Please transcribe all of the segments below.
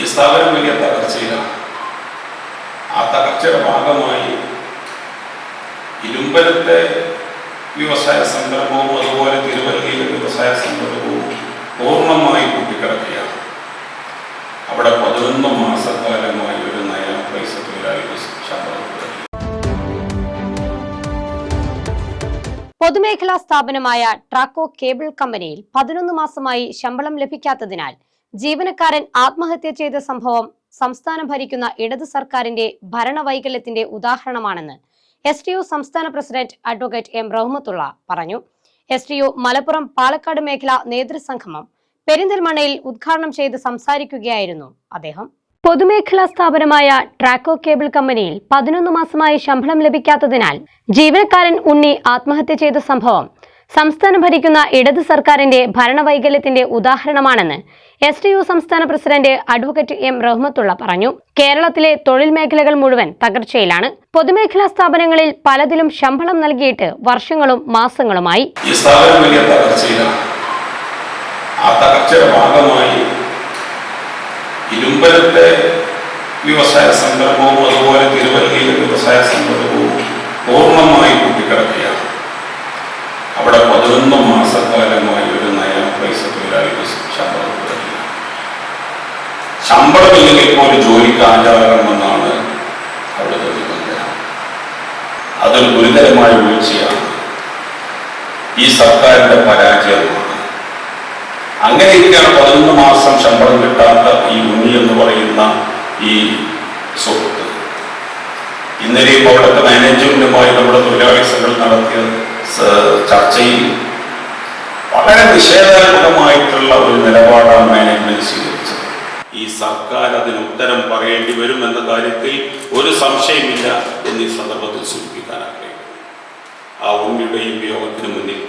ഈ സ്ഥാപനം വലിയ തകർച്ചയിലാണ് ആ തകർച്ചയുടെ ഭാഗമായി ഇരുമ്പലത്തെ വ്യവസായ സംരംഭവും അതുപോലെ തിരുവല്ലയിലെ വ്യവസായ സംരംഭവും പൂർണമായി കൂട്ടിക്കിടക്കുകയാണ്. അവിടെ പതിനൊന്ന് മാസക്കാലമായി ഒരു നയ പൈസ പൊതുമേഖലാ സ്ഥാപനമായ ട്രാക്കോ കേബിൾ കമ്പനിയിൽ പതിനൊന്ന് മാസമായി ശമ്പളം ലഭിക്കാത്തതിനാൽ ജീവനക്കാരൻ ആത്മഹത്യ ചെയ്ത സംഭവം സംസ്ഥാനം ഭരിക്കുന്ന ഇടത് സർക്കാരിന്റെ ഭരണവൈകല്യത്തിന്റെ ഉദാഹരണമാണെന്ന് എസ് ടി യു സംസ്ഥാന പ്രസിഡന്റ് അഡ്വക്കേറ്റ് എം റഹ്മത്തുള്ള പറഞ്ഞു. S T U Malappuram Palakkad മേഖല നേതൃസംഗമം പെരിന്തൽമണ്ണയിൽ ഉദ്ഘാടനം ചെയ്ത് സംസാരിക്കുകയായിരുന്നു അദ്ദേഹം. പൊതുമേഖലാ സ്ഥാപനമായ ട്രാക്കോ കേബിൾ കമ്പനിയിൽ പതിനൊന്ന് മാസമായി ശമ്പളം ലഭിക്കാത്തതിനാൽ ജീവനക്കാരൻ ഉണ്ണി ആത്മഹത്യ ചെയ്ത സംഭവം സംസ്ഥാനം ഭരിക്കുന്ന ഇടത് സർക്കാരിന്റെ ഭരണവൈകല്യത്തിന്റെ ഉദാഹരണമാണെന്ന് എസ് ടി യു സംസ്ഥാന പ്രസിഡന്റ് അഡ്വക്കേറ്റ് എം റഹ്മത്തുള്ള പറഞ്ഞു. കേരളത്തിലെ തൊഴിൽ മേഖലകൾ മുഴുവൻ തകർച്ചയിലാണ്. പൊതുമേഖലാ സ്ഥാപനങ്ങളിൽ പലതിലും ശമ്പളം നൽകിയിട്ട് വർഷങ്ങളും മാസങ്ങളുമായി. ആ ഇരുമ്പലത്തെ വ്യവസായ സംരംഭവും അതുപോലെ തിരുവല്ലയിലെ വ്യവസായ സംരംഭവും പൂർണമായി കൂട്ടിക്കിടക്കുകയാണ് അവിടെ പതിനൊന്ന് മാസക്കാലമായി ഒരു നയ പൈസ തൊഴിലാളികൾ ശമ്പളം കൊടുക്കില്ല ശമ്പളമില്ലെങ്കിൽ പോലും ജോലിക്ക് ഹാജരാകണമെന്നാണ് അവിടുത്തെ നിബന്ധന അതൊരു ഗുരുതരമായ വീഴ്ചയാണ്. ഈ സർക്കാരിന്റെ പരാജയമാണ് അങ്ങനെയൊക്കെയാണ് പതിനൊന്ന് മാസം ശമ്പളം കിട്ടാത്ത ഈ ഉണ്ണി എന്ന് പറയുന്ന ഈ സുഹൃത്ത്. ഇന്നലെയും അവിടുത്തെ മാനേജ്മെന്റുമായി നമ്മുടെ തൊഴിലാളി സംഘം നടത്തിയ ചർച്ചയിൽ വളരെ നിഷേധാത്മകമായിട്ടുള്ള ഒരു സ്വീകരിച്ചത് ഈ സർക്കാർ അതിന് ഉത്തരം പറയേണ്ടി വരും എന്ന കാര്യത്തിൽ ഒരു സംശയമില്ല എന്ന് ഈ സന്ദർഭത്തിൽ സൂചിപ്പിക്കാൻ ആ ഉണ്ണിയുടെയും വിയോഗത്തിന് മുന്നിൽ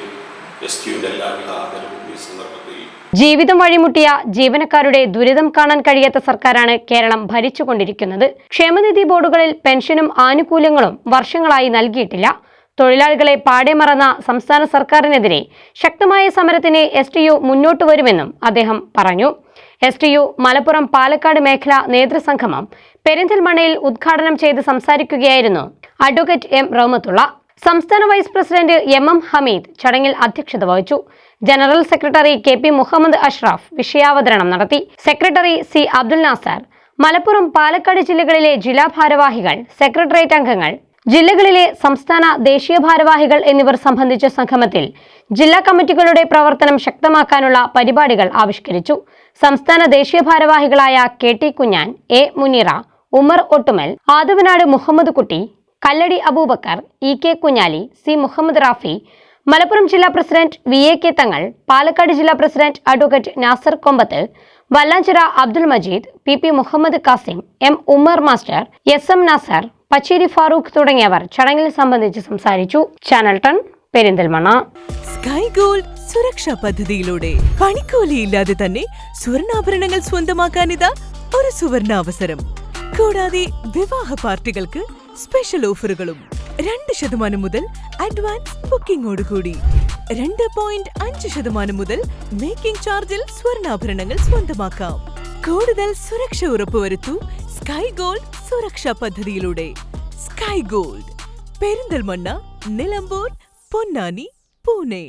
എസ് ടിയുടെ എല്ലാവിധ ആദരവും ഈ സന്ദർഭത്തിൽ ജീവിതം വഴിമുട്ടിയ ജീവനക്കാരുടെ ദുരിതം കാണാൻ കഴിയാത്ത സർക്കാരാണ് കേരളം ഭരിച്ചുകൊണ്ടിരിക്കുന്നത്. ക്ഷേമനിധി ബോർഡുകളിൽ പെൻഷനും ആനുകൂല്യങ്ങളും വർഷങ്ങളായി നൽകിയിട്ടില്ല. തൊഴിലാളികളെ പാടെ മറന്ന സംസ്ഥാന സർക്കാരിനെതിരെ ശക്തമായ സമരത്തിന് എസ് ടി യു മുന്നോട്ട് വരുമെന്നും അദ്ദേഹം പറഞ്ഞു. S T U Malappuram Palakkad മേഖല നേതൃസംഗമം പെരിന്തൽമണ്ണയിൽ ഉദ്ഘാടനം ചെയ്ത് സംസാരിക്കുകയായിരുന്നു അഡ്വക്കേറ്റ് എം റഹ്മത്തുള്ള സംസ്ഥാന vice president M M Hameed ചടങ്ങിൽ അധ്യക്ഷത വഹിച്ചു. General secretary K P Muhammad Ashraf വിഷയാവതരണം നടത്തി. Secretary C Abdul Nasar. Malappuram Palakkad ജില്ലകളിലെ ജില്ലാ ഭാരവാഹികൾ സെക്രട്ടേറിയറ്റ് അംഗങ്ങൾ ജില്ലകളിലെ സംസ്ഥാന ദേശീയ ഭാരവാഹികൾ എന്നിവർ സംബന്ധിച്ച സംഗമത്തിൽ ജില്ലാ കമ്മിറ്റികളുടെ പ്രവർത്തനം ശക്തമാക്കാനുള്ള പരിപാടികൾ ആവിഷ്കരിച്ചു. സംസ്ഥാന ദേശീയ ഭാരവാഹികളായ K T Kunjan A Munira Umar Ottummal Athavanad Muhammad Kutty Kalladi Aboobacker E K Kunhali C Muhammad Rafi Malappuram ജില്ലാ president V A K Thangal Palakkad ജില്ലാ president advocate Nasar Kombath Vallanchira Abdul Majeed P P Muhammad Kasim M Umar master S M Nasar Pacheri Farooq തുടങ്ങിയവർ ചടങ്ങിൽ സംബന്ധിച്ച് സംസാരിച്ചു. Channel ton Perinthalmanna. Sky gold സുരക്ഷാ പദ്ധതിയിലൂടെ പണിക്കൂലിയില്ലാതെ തന്നെ സ്വർണാഭരണങ്ങൾ സ്വന്തമാക്കാനിതാ ഒരു സുവർണ അവസരം കൂടാതെ വിവാഹ പാർട്ടികൾക്ക് സ്പെഷ്യൽ ഓഫറുകളും രണ്ട് ശതമാനം മുതൽ അഡ്വാൻസ് ബുക്കിംഗോടുകൂടി രണ്ട് പോയിന്റ് അഞ്ച് ശതമാനം മുതൽ മേക്കിംഗ് ചാർജിൽ സ്വർണാഭരണങ്ങൾ സ്വന്തമാക്കാം. കൂടുതൽ സുരക്ഷ ഉറപ്പുവരുത്തൂ സ്കൈ ഗോൾഡ് സുരക്ഷാ പദ്ധതിയിലൂടെ. Sky Gold Perinthalmanna Nilambur Ponnani Pune.